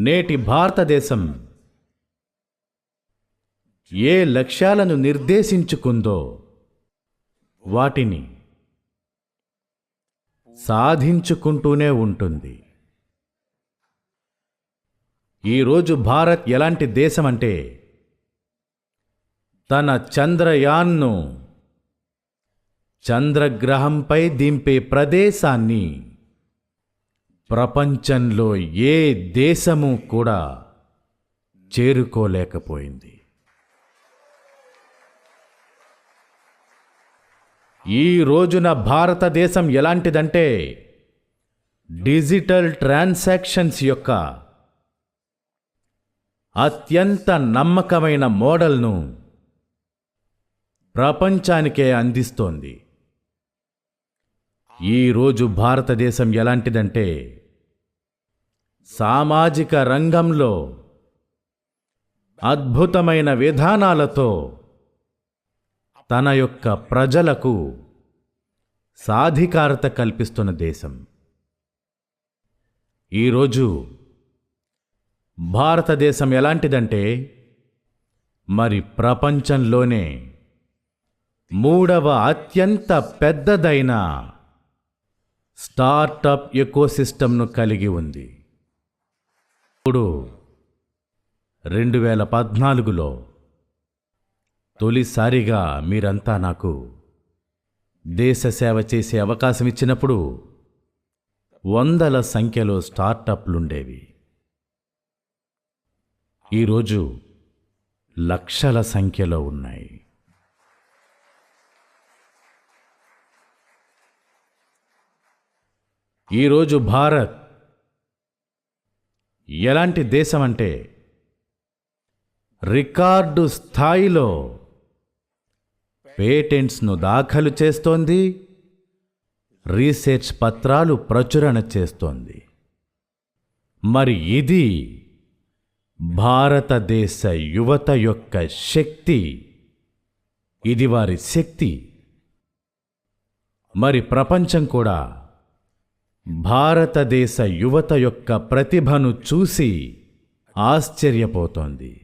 నేటి భారతదేశం ఏ లక్ష్యాలను నిర్దేశించుకుందో వాటిని సాధించుకుంటూనే ఉంటుంది. ఈరోజు భారత్ ఎలాంటి దేశం అంటే తన చంద్రయాన్ను చంద్రగ్రహంపై దింపే ప్రదేశాన్ని ప్రపంచంలో ఏ దేశము కూడా చేరుకోలేకపోయింది. ఈ రోజున భారతదేశం ఎలాంటిదంటే డిజిటల్ ట్రాన్సాక్షన్స్ యొక్క అత్యంత నమ్మకమైన మోడల్ను ప్రపంచానికే అందిస్తోంది. ఈరోజు భారతదేశం ఎలాంటిదంటే సామాజిక రంగంలో అద్భుతమైన విధానాలతో తన యొక్క ప్రజలకు సాధికారత కల్పిస్తున్న దేశం. ఈరోజు భారతదేశం ఎలాంటిదంటే మరి ప్రపంచంలోనే మూడవ అత్యంత పెద్దదైన స్టార్టప్ ఎకోసిస్టమ్ను కలిగి ఉంది. ఇప్పుడు రెండు వేల పద్నాలుగులో తొలిసారిగా మీరంతా నాకు దేశ సేవ చేసే అవకాశం ఇచ్చినప్పుడు వందల సంఖ్యలో స్టార్టప్లుండేవి. ఈరోజు లక్షల సంఖ్యలో ఉన్నాయి. ఈరోజు భారత్ ఎలాంటి దేశం అంటే రికార్డు స్థాయిలో పేటెంట్స్ను దాఖలు చేస్తోంది రీసెర్చ్ పత్రాలు ప్రచురణ చేస్తోంది. మరి ఇది భారతదేశ యువత యొక్క శక్తి. ఇది వారి శక్తి. మరి ప్రపంచం కూడా భారతదేశ యువత యొక్క ప్రతిభను చూసి ఆశ్చర్యపోతోంది.